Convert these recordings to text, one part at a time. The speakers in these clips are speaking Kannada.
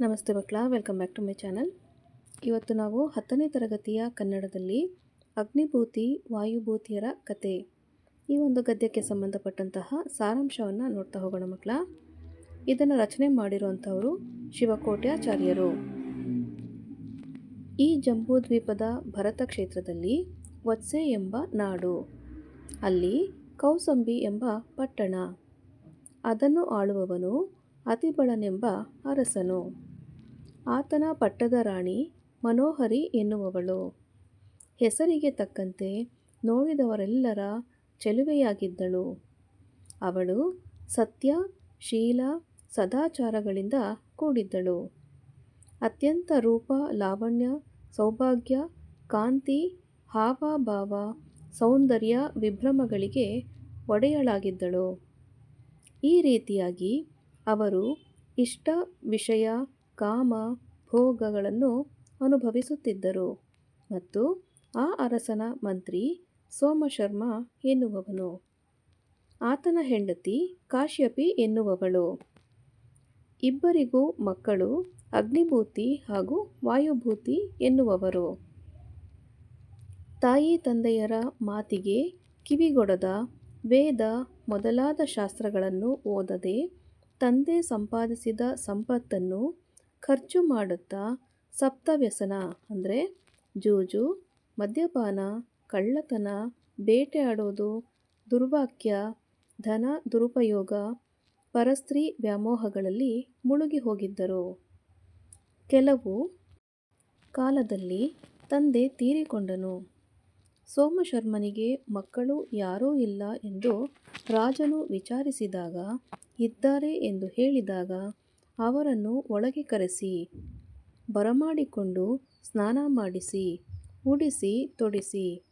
ನಮಸ್ತೆ ಮಕ್ಕಳ welcome back to my channel ಇವತ್ತು ನಾವು ಹತ್ತನೇ ತರಗತಿಯ ಕನ್ನಡದಲ್ಲಿ ಅಗ್ನಿಭೂತಿ, ವಾಯುಭೂತಿಯರ ಕತೆ. ಈ ಒಂದು ಗದ್ಯಕ್ಕೆ ಸಂಬಂಧಪಟ್ಟಂತಹ ಸಾರಾಂಶವನ್ನು ನೋಡ್ತಾ ಹೋಗೋಣ ಮಕ್ಕಳ. ಇದನ್ನು ರಚನೆ ಮಾಡಿರುವಂಥವರು ಶಿವಕೋಟ್ಯಾಚಾರ್ಯರು. ಈ ಜಂಬೂದ್ವೀಪದ ಭರತ ಕ್ಷೇತ್ರದಲ್ಲಿ ವತ್ಸೆ ಎಂಬ ನಾಡು, ಅಲ್ಲಿ ಕೌಸಂಬಿ ಎಂಬ ಪಟ್ಟಣ. ಅದನ್ನು ಆಳುವವನು ಅತಿಬಳನೆಂಬ ಅರಸನು. ಆತನ ಪಟ್ಟದ ರಾಣಿ ಮನೋಹರಿ ಎನ್ನುವವಳು. ಹೆಸರಿಗೆ ತಕ್ಕಂತೆ ನೋಡಿದವರೆಲ್ಲರ ಚೆಲುವೆಯಾಗಿದ್ದಳು. ಅವಳು ಸತ್ಯ, ಶೀಲ, ಸದಾಚಾರಗಳಿಂದ ಕೂಡಿದ್ದಳು. ಅತ್ಯಂತ ರೂಪ, ಲಾವಣ್ಯ, ಸೌಭಾಗ್ಯ, ಕಾಂತಿ, ಹಾವಭಾವ, ಸೌಂದರ್ಯ, ವಿಭ್ರಮಗಳಿಗೆ ಒಡೆಯಳಾಗಿದ್ದಳು. ಈ ರೀತಿಯಾಗಿ ಅವರು ಇಷ್ಟ, ವಿಷಯ ಕಾಮ ಭೋಗಗಳನ್ನು ಅನುಭವಿಸುತ್ತಿದ್ದರು. ಮತ್ತು ಆ ಅರಸನ ಮಂತ್ರಿ ಸೋಮಶರ್ಮ ಎನ್ನುವವನು. ಆತನ ಹೆಂಡತಿ ಕಾಶ್ಯಪಿ ಎನ್ನುವವಳು. ಇಬ್ಬರಿಗೂ ಮಕ್ಕಳು ಅಗ್ನಿಭೂತಿ ಹಾಗೂ ವಾಯುಭೂತಿ ಎನ್ನುವವರು. ತಾಯಿ ತಂದೆಯರ ಮಾತಿಗೆ ಕಿವಿಗೊಡದ ವೇದ ಮೊದಲಾದ ಶಾಸ್ತ್ರಗಳನ್ನು ಓದದೆ ತಂದೆ ಸಂಪಾದಿಸಿದ ಸಂಪತ್ತನ್ನು ಖರ್ಚು ಮಾಡುತ್ತಾ ಸಪ್ತವ್ಯಸನ ಅಂದರೆ ಜೂಜು, ಮದ್ಯಪಾನ, ಕಳ್ಳತನ ಬೇಟೆಯಾಡೋದು ದುರ್ವಾಕ್ಯ, ಧನ ದುರುಪಯೋಗ, ಪರಸ್ತ್ರೀ ವ್ಯಾಮೋಹಗಳಲ್ಲಿ ಮುಳುಗಿ ಹೋಗಿದ್ದರು. ಕೆಲವು ಕಾಲದಲ್ಲಿ ತಂದೆ ತೀರಿಕೊಂಡನು. ಸೋಮಶರ್ಮನಿಗೆ ಮಕ್ಕಳು ಯಾರೂ ಇಲ್ಲ ಎಂದು ರಾಜನು ವಿಚಾರಿಸಿದಾಗ, ಇದ್ದಾರೆ ಎಂದು ಹೇಳಿದಾಗ ಅವರನ್ನು ಒಳಗೆ ಕರೆಸಿ, ಬರಮಾಡಿಕೊಂಡು ಸ್ನಾನ ಮಾಡಿಸಿ, ಉಡಿಸಿ ತೊಡಿಸಿ.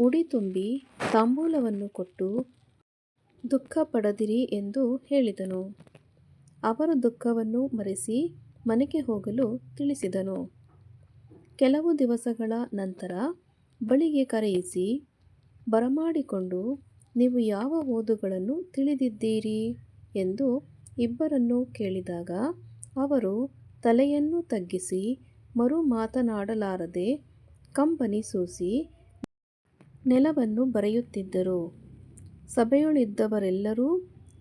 ಉಡಿ ತುಂಬಿ ತಾಂಬೂಲವನ್ನು ಕೊಟ್ಟು ದುಃಖ ಪಡದಿರಿ ಎಂದು ಹೇಳಿದನು. ಅವರ ದುಃಖವನ್ನು ಮರೆಸಿ ಮನೆಗೆ ಹೋಗಲು ತಿಳಿಸಿದನು. ಕೆಲವು ದಿವಸಗಳ ನಂತರ ಬಳಿಗೆ ಕರೆಯಿಸಿ, ಬರಮಾಡಿಕೊಂಡು ನೀವು ಯಾವ ಓದುಗಳನ್ನು ತಿಳಿದಿದ್ದೀರಿ? ಎಂದು ಇಬ್ಬರನ್ನು ಕೇಳಿದಾಗ ಅವರು ತಲೆಯನ್ನು ತಗ್ಗಿಸಿ ಮರು ಮಾತನಾಡಲಾರದೆ ಕಂಬನಿ ಸೂಸಿ ನೆಲವನ್ನು ಬರೆಯುತ್ತಿದ್ದರು. ಸಭೆಯೊಳಿದ್ದವರೆಲ್ಲರೂ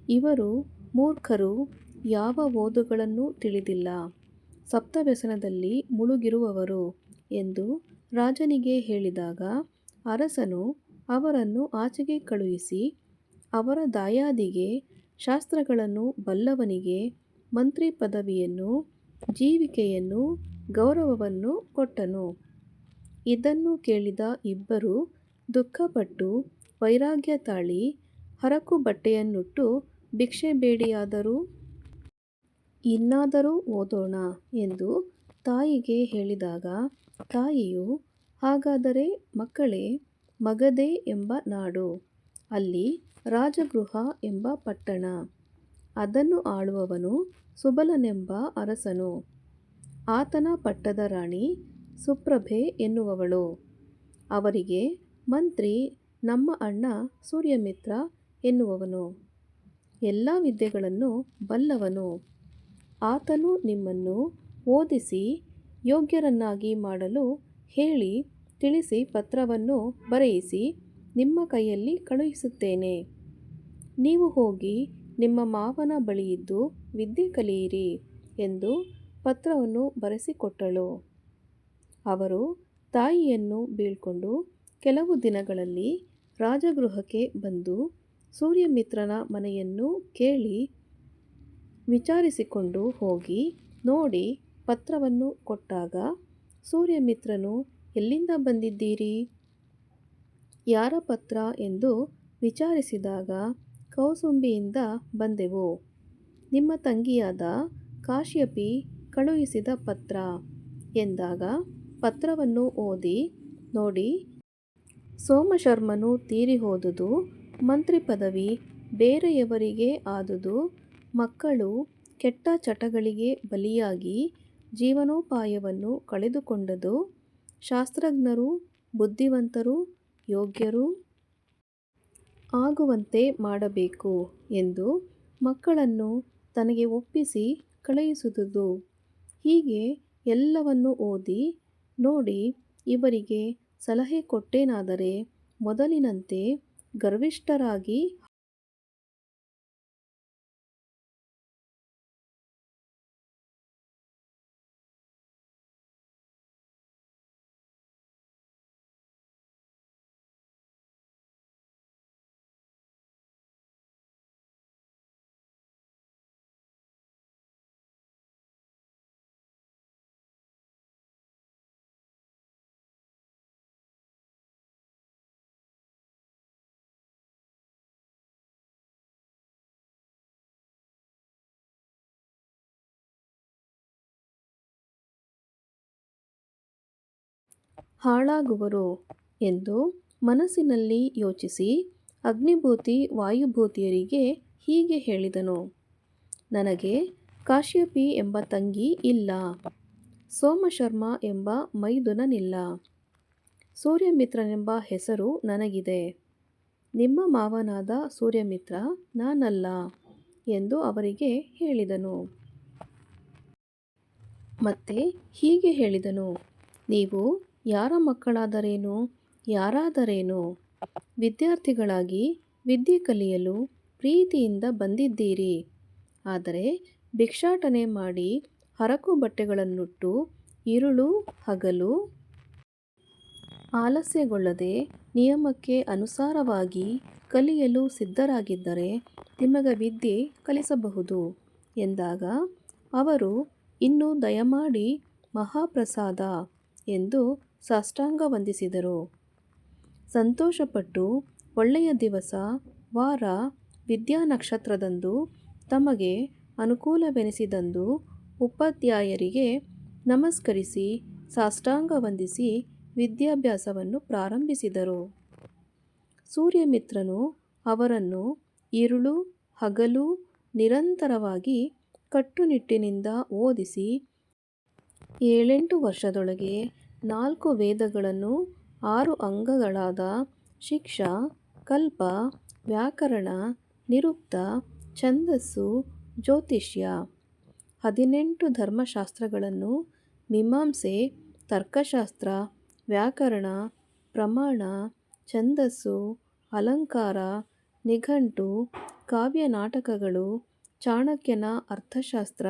ಇವರು ಮೂರ್ಖರು, ಯಾವ ಓದುಗಳನ್ನು ತಿಳಿದಿಲ್ಲ, ಸಪ್ತವ್ಯಸನದಲ್ಲಿ ಮುಳುಗಿರುವವರು ಎಂದು ರಾಜನಿಗೆ ಹೇಳಿದಾಗ ಅರಸನು ಅವರನ್ನು ಆಚೆಗೆ ಕಳುಹಿಸಿ ಅವರ ದಾಯಾದಿಗೆ ಶಾಸ್ತ್ರಗಳನ್ನು ಬಲ್ಲವನಿಗೆ ಮಂತ್ರಿ ಪದವಿಯನ್ನು ಜೀವಿಕೆಯನ್ನು ಗೌರವವನ್ನು ಕೊಟ್ಟನು. ಇದನ್ನು ಕೇಳಿದ ಇಬ್ಬರು ದುಃಖಪಟ್ಟು ವೈರಾಗ್ಯ ತಾಳಿ ಹರಕು ಬಟ್ಟೆಯನ್ನುಟ್ಟು, ಭಿಕ್ಷೆ ಬೇಡಿಯಾದರೂ ಇನ್ನಾದರೂ ಓದೋಣ ಎಂದು ತಾಯಿಗೆ ಹೇಳಿದಾಗ, ತಾಯಿಯು, ಹಾಗಾದರೆ ಮಕ್ಕಳೇ ಮಗಧೆ ಎಂಬ ನಾಡು. ಅಲ್ಲಿ ರಾಜಗೃಹ ಎಂಬ ಪಟ್ಟಣ. ಅದನ್ನು ಆಳುವವನು ಸುಬಲನೆಂಬ ಅರಸನು. ಆತನ ಪಟ್ಟದ ರಾಣಿ ಸುಪ್ರಭೆ ಎನ್ನುವವಳು. ಅವರಿಗೆ, ಮಂತ್ರಿ, ನಮ್ಮ ಅಣ್ಣ ಸೂರ್ಯಮಿತ್ರ ಎನ್ನುವವನು. ಎಲ್ಲ ವಿದ್ಯೆಗಳನ್ನು ಬಲ್ಲವನು. ಆತನು ನಿಮ್ಮನ್ನು ಓದಿಸಿ, ಯೋಗ್ಯರನ್ನಾಗಿ ಮಾಡಲು ಹೇಳಿ, ತಿಳಿಸಿ ಪತ್ರವನ್ನು ಬರೆಯಿಸಿ, ನಿಮ್ಮ ಕೈಯಲ್ಲಿ ಕಳುಹಿಸುತ್ತೇನೆ. ನೀವು ಹೋಗಿ ನಿಮ್ಮ ಮಾವನ ಬಳಿಯಿದ್ದು ವಿದ್ಯೆ ಕಲಿಯಿರಿ ಎಂದು ಪತ್ರವನ್ನು ಬರೆಸಿಕೊಟ್ಟಳು. ಅವರು ತಾಯಿಯನ್ನು ಬೀಳ್ಕೊಂಡು ಕೆಲವು ದಿನಗಳಲ್ಲಿ ರಾಜಗೃಹಕ್ಕೆ ಬಂದು ಸೂರ್ಯಮಿತ್ರನ ಮನೆಯನ್ನು ಕೇಳಿ ವಿಚಾರಿಸಿಕೊಂಡು ಹೋಗಿ ನೋಡಿ ಪತ್ರವನ್ನು ಕೊಟ್ಟಾಗ ಸೂರ್ಯಮಿತ್ರನು, ಎಲ್ಲಿಂದ ಬಂದಿದ್ದೀರಿ? ಯಾರ ಪತ್ರ? ಎಂದು ವಿಚಾರಿಸಿದಾಗ ಕೌಸುಂಬಿಯಿಂದ ಬಂದೆವು. ನಿಮ್ಮ ತಂಗಿಯಾದ ಕಾಶ್ಯಪಿ ಕಳುಹಿಸಿದ ಪತ್ರ. ಎಂದಾಗ ಪತ್ರವನ್ನು ಓದಿ ನೋಡಿ, ಸೋಮಶರ್ಮನು ತೀರಿ ಹೋದುದು ಮಂತ್ರಿ ಪದವಿ ಬೇರೆಯವರಿಗೆ ಆದುದು, ಮಕ್ಕಳು ಕೆಟ್ಟ ಚಟಗಳಿಗೆ ಬಲಿಯಾಗಿ ಜೀವನೋಪಾಯವನ್ನು ಕಳೆದುಕೊಂಡದು, ಶಾಸ್ತ್ರಜ್ಞರು, ಬುದ್ಧಿವಂತರು, ಯೋಗ್ಯರು ಆಗುವಂತೆ ಮಾಡಬೇಕು ಎಂದು ಮಕ್ಕಳನ್ನು ತನಗೆ ಒಪ್ಪಿಸಿ ಕಳುಹಿಸಿದುದು. ಹೀಗೆ ಎಲ್ಲವನ್ನು ಓದಿ ನೋಡಿ ಇವರಿಗೆ ಸಲಹೆ ಕೊಟ್ಟೇನಾದರೆ ಮೊದಲಿನಂತೆ ಗರ್ವಿಷ್ಠರಾಗಿ ಹಾಳಾಗುವರು ಎಂದು ಮನಸ್ಸಿನಲ್ಲಿ ಯೋಚಿಸಿ ಅಗ್ನಿಭೂತಿ ವಾಯುಭೂತಿಯರಿಗೆ ಹೀಗೆ ಹೇಳಿದನು, ನನಗೆ ಕಾಶ್ಯಪಿ ಎಂಬ ತಂಗಿ ಇಲ್ಲ, ಸೋಮಶರ್ಮ ಎಂಬ ಮೈದುನನಿಲ್ಲ, ಸೂರ್ಯಮಿತ್ರನೆಂಬ ಹೆಸರು ನನಗಿದೆ, ನಿಮ್ಮ ಮಾವನಾದ ಸೂರ್ಯಮಿತ್ರ ನಾನಲ್ಲ ಎಂದು ಅವರಿಗೆ ಹೇಳಿದನು. ಮತ್ತೆ ಹೀಗೆ ಹೇಳಿದನು, ನೀವು ಯಾರ ಮಕ್ಕಳಾದರೇನು? ಯಾರಾದರೇನು? ವಿದ್ಯಾರ್ಥಿಗಳಾಗಿ ವಿದ್ಯೆ ಕಲಿಯಲು ಪ್ರೀತಿಯಿಂದ ಬಂದಿದ್ದೀರಿ. ಆದರೆ ಭಿಕ್ಷಾಟನೆ ಮಾಡಿ ಹರಕು ಬಟ್ಟೆಗಳನ್ನುಟ್ಟು ಇರುಳು ಹಗಲು ಆಲಸ್ಯಗೊಳ್ಳದೆ ನಿಯಮಕ್ಕೆ ಅನುಸಾರವಾಗಿ ಕಲಿಯಲು ಸಿದ್ಧರಾಗಿದ್ದರೆ ನಿಮಗೆ ವಿದ್ಯೆ ಕಲಿಸಬಹುದು ಎಂದಾಗ ಅವರು ಇನ್ನು ದಯಮಾಡಿ ಮಹಾಪ್ರಸಾದ ಎಂದು ಸಾಷ್ಟಾಂಗ ವಂದಿಸಿದರು. ಸಂತೋಷಪಟ್ಟು ಒಳ್ಳೆಯ ದಿವಸ, ವಾರ, ವಿದ್ಯಾ ನಕ್ಷತ್ರದಂದು ತಮಗೆ ಅನುಕೂಲವೆನಿಸಿದಂದು ಉಪಾಧ್ಯಾಯರಿಗೆ ನಮಸ್ಕರಿಸಿ, ಸಾಷ್ಟಾಂಗ ವಂದಿಸಿ ವಿದ್ಯಾಭ್ಯಾಸವನ್ನು ಪ್ರಾರಂಭಿಸಿದರು. ಸೂರ್ಯಮಿತ್ರನು ಅವರನ್ನು ಇರುಳು, ಹಗಲು, ನಿರಂತರವಾಗಿ ಕಟ್ಟುನಿಟ್ಟಿನಿಂದ ಓದಿಸಿ, ಏಳೆಂಟು ವರ್ಷದೊಳಗೆ ನಾಲ್ಕು ವೇದಗಳನ್ನು ಆರು ಅಂಗಗಳಾದ ಶಿಕ್ಷ, ಕಲ್ಪ, ವ್ಯಾಕರಣ, ನಿರುಕ್ತ, ಛಂದಸ್ಸು, ಜ್ಯೋತಿಷ್ಯ. ಹದಿನೆಂಟು ಧರ್ಮಶಾಸ್ತ್ರಗಳನ್ನು ಮೀಮಾಂಸೆ, ತರ್ಕಶಾಸ್ತ್ರ, ವ್ಯಾಕರಣ, ಪ್ರಮಾಣ, ಛಂದಸ್ಸು, ಅಲಂಕಾರ, ನಿಘಂಟು ಕಾವ್ಯ ನಾಟಕಗಳು ಚಾಣಕ್ಯನ ಅರ್ಥಶಾಸ್ತ್ರ,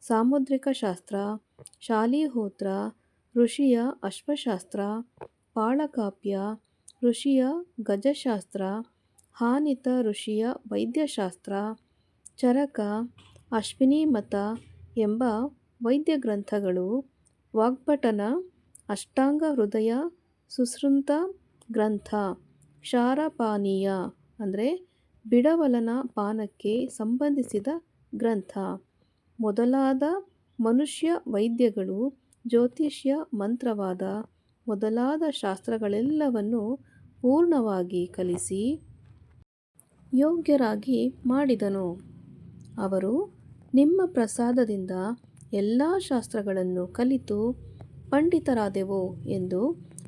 ಸಾಮುದ್ರಿಕ ಶಾಸ್ತ್ರ, ಶಾಲಿಹೋತ್ರ ಋಷಿಯ ಅಶ್ವಶಾಸ್ತ್ರ, ಪಾಳಕಾಪ್ಯ ಋಷಿಯ ಗಜಶಾಸ್ತ್ರ, ಹಾನಿತ ಋಷಿಯ ವೈದ್ಯಶಾಸ್ತ್ರ, ಚರಕ, ಅಶ್ವಿನೀಮತ ಎಂಬ ವೈದ್ಯ ಗ್ರಂಥಗಳು ವಾಗ್ಭಟನ, ಅಷ್ಟಾಂಗ ಹೃದಯ ಸುಶ್ರುತ ಗ್ರಂಥ, ಕ್ಷಾರಪಾನೀಯ ಅಂದರೆ ಬಿಡವಲನ ಪಾನಕ್ಕೆ ಸಂಬಂಧಿಸಿದ ಗ್ರಂಥ. ಮೊದಲಾದ ಮನುಷ್ಯ ವೈದ್ಯಗಳು ಜ್ಯೋತಿಷ್ಯ ಮಂತ್ರವಾದ ಮೊದಲಾದ ಶಾಸ್ತ್ರಗಳೆಲ್ಲವನ್ನು ಪೂರ್ಣವಾಗಿ ಕಲಿಸಿ ಯೋಗ್ಯರಾಗಿ ಮಾಡಿದನು. ಅವರು ನಿಮ್ಮ ಪ್ರಸಾದದಿಂದ ಎಲ್ಲ ಶಾಸ್ತ್ರಗಳನ್ನು ಕಲಿತು ಪಂಡಿತರಾದೆವು ಎಂದು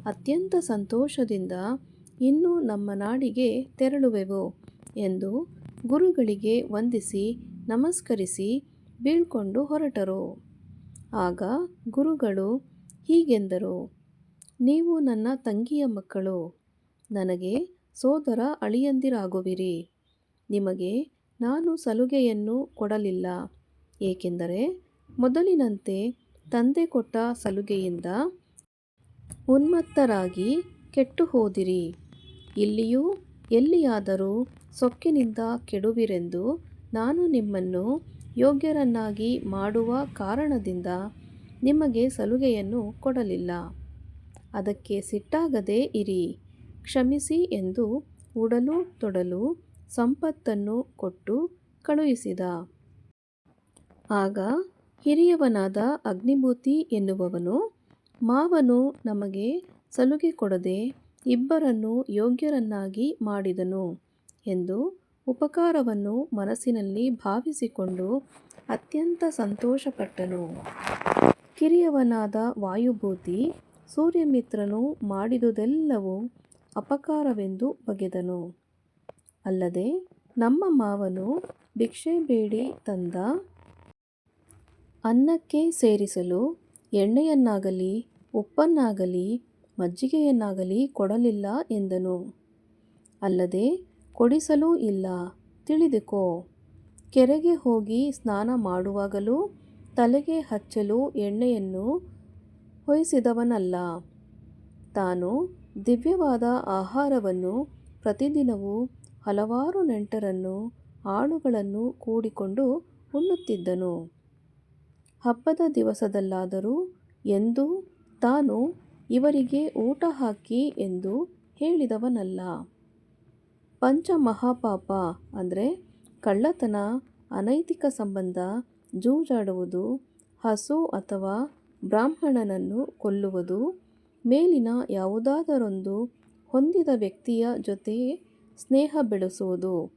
ಅತ್ಯಂತ ಸಂತೋಷದಿಂದ ಇನ್ನು ನಮ್ಮ ನಾಡಿಗೆ ತೆರಳುವೆವು ಎಂದು ಗುರುಗಳಿಗೆ ವಂದಿಸಿ ನಮಸ್ಕರಿಸಿ ಬೀಳ್ಕೊಂಡು ಹೊರಟರು. ಆಗ ಗುರುಗಳು ಹೀಗೆಂದರು, ನೀವು ನನ್ನ ತಂಗಿಯ ಮಕ್ಕಳು, ನನಗೆ ಸೋದರ ಅಳಿಯಂದಿರಾಗುವಿರಿ. ನಿಮಗೆ ನಾನು ಸಲುಗೆಯನ್ನು ಕೊಡಲಿಲ್ಲ, ಏಕೆಂದರೆ ಮೊದಲಿನಂತೆ ತಂದೆ ಕೊಟ್ಟ ಸಲುಗೆಯಿಂದ ಉನ್ಮತ್ತರಾಗಿ ಕೆಟ್ಟು ಹೋದಿರಿ ಇಲ್ಲಿಯೂ ಎಲ್ಲಿಯಾದರೂ ಸೊಕ್ಕಿನಿಂದ ಕೆಡುವಿರೆಂದು ನಾನು ನಿಮ್ಮನ್ನು ಯೋಗ್ಯರನ್ನಾಗಿ ಮಾಡುವ ಕಾರಣದಿಂದ ನಿಮಗೆ ಸಲುಗೆಯನ್ನು ಕೊಡಲಿಲ್ಲ. ಅದಕ್ಕೆ ಸಿಟ್ಟಾಗದೇ ಇರಿ. ಕ್ಷಮಿಸಿ ಎಂದು ಉಡಲು ತೊಡಲು ಸಂಪತ್ತನ್ನು ಕೊಟ್ಟು ಕಳುಹಿಸಿದ. ಆಗ ಹಿರಿಯವನಾದ ಅಗ್ನಿಭೂತಿ ಎನ್ನುವವನು, ಮಾವನು ನಮಗೆ ಸಲುಗೆ ಕೊಡದೆ ಇಬ್ಬರನ್ನು ಯೋಗ್ಯರನ್ನಾಗಿ ಮಾಡಿದನು ಎಂದು ಉಪಕಾರವನ್ನು ಮನಸ್ಸಿನಲ್ಲಿ ಭಾವಿಸಿಕೊಂಡು ಅತ್ಯಂತ ಸಂತೋಷಪಟ್ಟನು. ಕಿರಿಯವನಾದ ವಾಯುಭೂತಿ ಸೂರ್ಯಮಿತ್ರನು ಮಾಡಿದುದೆಲ್ಲವೂ ಅಪಕಾರವೆಂದು ಬಗೆದನು. ಅಲ್ಲದೆ ನಮ್ಮ ಮಾವನು ಭಿಕ್ಷೆ ಬೇಡಿ ತಂದ ಅನ್ನಕ್ಕೆ ಸೇರಿಸಲು ಎಣ್ಣೆಯನ್ನಾಗಲಿ, ಉಪ್ಪನ್ನಾಗಲಿ, ಮಜ್ಜಿಗೆಯನ್ನಾಗಲಿ ಕೊಡಲಿಲ್ಲ ಎಂದನು. ಅಲ್ಲದೆ ಕೊಡಿಸಲೂ ಇಲ್ಲ. ತಿಳಿದುಕೋ. ಕೆರೆಗೆ ಹೋಗಿ ಸ್ನಾನ ಮಾಡುವಾಗಲೂ ತಲೆಗೆ ಹಚ್ಚಲು ಎಣ್ಣೆಯನ್ನು ಹೊಯಿಸಿದವನಲ್ಲ. ತಾನು ದಿವ್ಯವಾದ ಆಹಾರವನ್ನು ಪ್ರತಿದಿನವೂ ಹಲವಾರು ನೆಂಟರನ್ನು, ಆಳುಗಳನ್ನು ಕೂಡಿಕೊಂಡು ಉಣ್ಣುತ್ತಿದ್ದನು. ಹಬ್ಬದ ದಿವಸದಲ್ಲಾದರೂ ಎಂದೂ ತಾನು ಇವರಿಗೆ ಊಟ ಹಾಕಿ ಎಂದು ಹೇಳಿದವನಲ್ಲ. ಪಂಚಮಹಾಪಾಪ ಅಂದರೆ ಕಳ್ಳತನ, ಅನೈತಿಕ ಸಂಬಂಧ, ಜೂಜಾಡುವುದು, ಹಸು ಅಥವಾ ಬ್ರಾಹ್ಮಣನನ್ನು ಕೊಲ್ಲುವುದು, ಮೇಲಿನ ಯಾವುದಾದರೊಂದು ಹೊಂದಿದ ವ್ಯಕ್ತಿಯ ಜೊತೆ ಸ್ನೇಹ ಬೆಳೆಸುವುದು.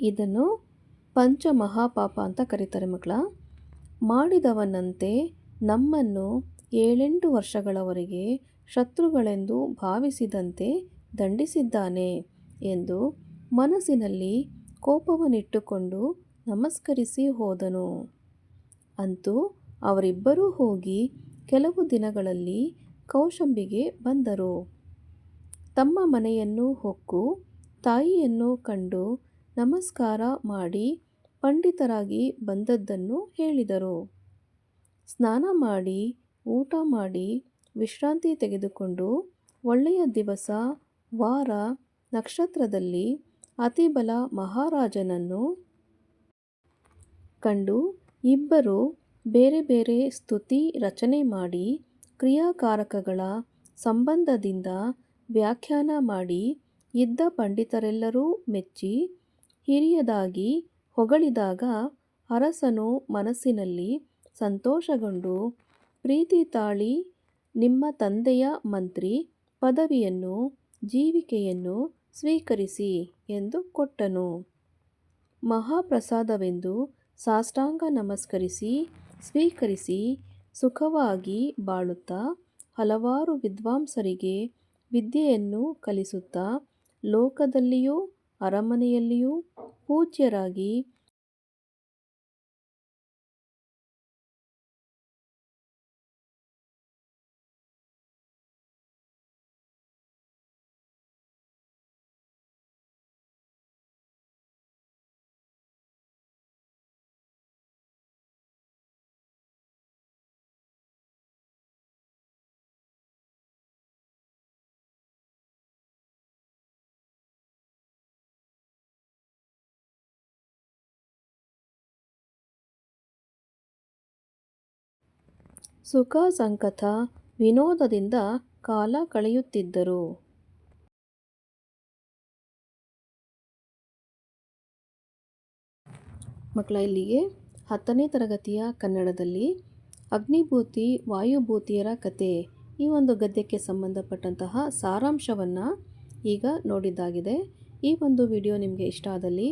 ಇದನ್ನು ಪಂಚ ಮಹಾಪಾಪ ಅಂತ ಕರೀತಾರೆ ಮಕ್ಕಳ. ಮಾಡಿದವನಂತೆ ನಮ್ಮನ್ನು ಏಳೆಂಟು ವರ್ಷಗಳವರೆಗೆ ಶತ್ರುಗಳೆಂದು ಭಾವಿಸಿದಂತೆ ದಂಡಿಸಿದ್ದಾನೆ. ಎಂದು ಮನಸ್ಸಿನಲ್ಲಿ ಕೋಪವನ್ನಿಟ್ಟುಕೊಂಡು ನಮಸ್ಕರಿಸಿ ಹೋದನು. ಅಂತೂ ಅವರಿಬ್ಬರೂ ಹೋಗಿ ಕೆಲವು ದಿನಗಳಲ್ಲಿ ಕೌಶಂಬಿಗೆ ಬಂದರು. ತಮ್ಮ ಮನೆಯನ್ನು ಹೊಕ್ಕು, ತಾಯಿಯನ್ನು ಕಂಡು ನಮಸ್ಕಾರ ಮಾಡಿ ಪಂಡಿತರಾಗಿ ಬಂದದ್ದನ್ನು ಹೇಳಿದರು. ಸ್ನಾನ ಮಾಡಿ, ಊಟ ಮಾಡಿ, ವಿಶ್ರಾಂತಿ ತೆಗೆದುಕೊಂಡು ಒಳ್ಳೆಯ ದಿವಸ, ವಾರ ನಕ್ಷತ್ರದಲ್ಲಿ ಅತಿಬಲ ಮಹಾರಾಜನನ್ನು ಕಂಡು ಇಬ್ಬರು ಬೇರೆ ಬೇರೆ ಸ್ತುತಿ ರಚನೆ ಮಾಡಿ ಕ್ರಿಯಾಕಾರಕಗಳ ಸಂಬಂಧದಿಂದ ವ್ಯಾಖ್ಯಾನ ಮಾಡಿ ಇದ್ದ ಪಂಡಿತರೆಲ್ಲರೂ ಮೆಚ್ಚಿ ಹಿರಿಯದಾಗಿ ಹೊಗಳಿದಾಗ ಅರಸನು ಮನಸ್ಸಿನಲ್ಲಿ ಸಂತೋಷಗೊಂಡು, ಪ್ರೀತಿ ತಾಳಿ, ನಿಮ್ಮ ತಂದೆಯ ಮಂತ್ರಿ ಪದವಿಯನ್ನು, ಜೀವಿಕೆಯನ್ನು ಸ್ವೀಕರಿಸಿ ಎಂದು ಕೊಟ್ಟನು. ಮಹಾಪ್ರಸಾದವೆಂದು ಸಾಷ್ಟಾಂಗ ನಮಸ್ಕರಿಸಿ, ಸ್ವೀಕರಿಸಿ, ಸುಖವಾಗಿ ಬಾಳುತ್ತಾ, ಹಲವಾರು ವಿದ್ವಾಂಸರಿಗೆ ವಿದ್ಯೆಯನ್ನು ಕಲಿಸುತ್ತಾ, ಲೋಕದಲ್ಲಿಯೂ, ಅರಮನೆಯಲ್ಲಿಯೂ ಪೂಜ್ಯರಾಗಿ ಸುಖ ಸಂಕಥ ವಿನೋದದಿಂದ ಕಾಲ ಕಳೆಯುತ್ತಿದ್ದರು. ಮಕ್ಕಳ, ಇಲ್ಲಿಗೆ ಹತ್ತನೇ ತರಗತಿಯ ಕನ್ನಡದಲ್ಲಿ ಅಗ್ನಿಭೂತಿ, ವಾಯುಭೂತಿಯರ ಕತೆ ಈ ಒಂದು ಗದ್ಯಕ್ಕೆ ಸಂಬಂಧಪಟ್ಟಂತಹ ಸಾರಾಂಶವನ್ನು ಈಗ ನೋಡಿದ್ದಾಗಿದೆ. ಈ ಒಂದು ವಿಡಿಯೋ ನಿಮಗೆ ಇಷ್ಟ ಆದಲ್ಲಿ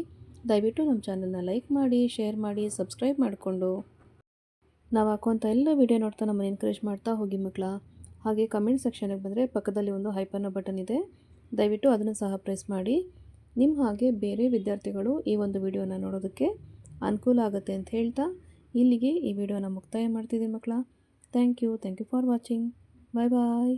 ದಯವಿಟ್ಟು ನಮ್ಮ ಚಾನಲ್ನ ಲೈಕ್ ಮಾಡಿ, ಶೇರ್ ಮಾಡಿ, ಸಬ್ಸ್ಕ್ರೈಬ್ ಮಾಡಿಕೊಂಡು ನಾವು ಹಾಕುವಂಥ ಎಲ್ಲ ವಿಡಿಯೋ ನೋಡ್ತಾ ನಮ್ಮನ್ನು ಎನ್ಕರೇಜ್ ಮಾಡ್ತಾ ಹೋಗಿ ಮಕ್ಕಳ ಹಾಗೆ ಕಮೆಂಟ್ ಸೆಕ್ಷನಿಗೆ ಬಂದರೆ ಪಕ್ಕದಲ್ಲಿ ಒಂದು ಹೈಪರ್ನ ಬಟನ್ ಇದೆ. ದಯವಿಟ್ಟು ಅದನ್ನು ಸಹ ಪ್ರೆಸ್ ಮಾಡಿ. ನಿಮ್ಮ ಹಾಗೆ ಬೇರೆ ವಿದ್ಯಾರ್ಥಿಗಳು ಈ ಒಂದು ವಿಡಿಯೋನ ನೋಡೋದಕ್ಕೆ ಅನುಕೂಲ ಆಗುತ್ತೆ ಅಂತ ಹೇಳ್ತಾ ಇಲ್ಲಿಗೆ ಈ ವಿಡಿಯೋನ ಮುಕ್ತಾಯ ಮಾಡ್ತಿದ್ದೀನಿ ಮಕ್ಕಳ thank you thank you for watching bye bye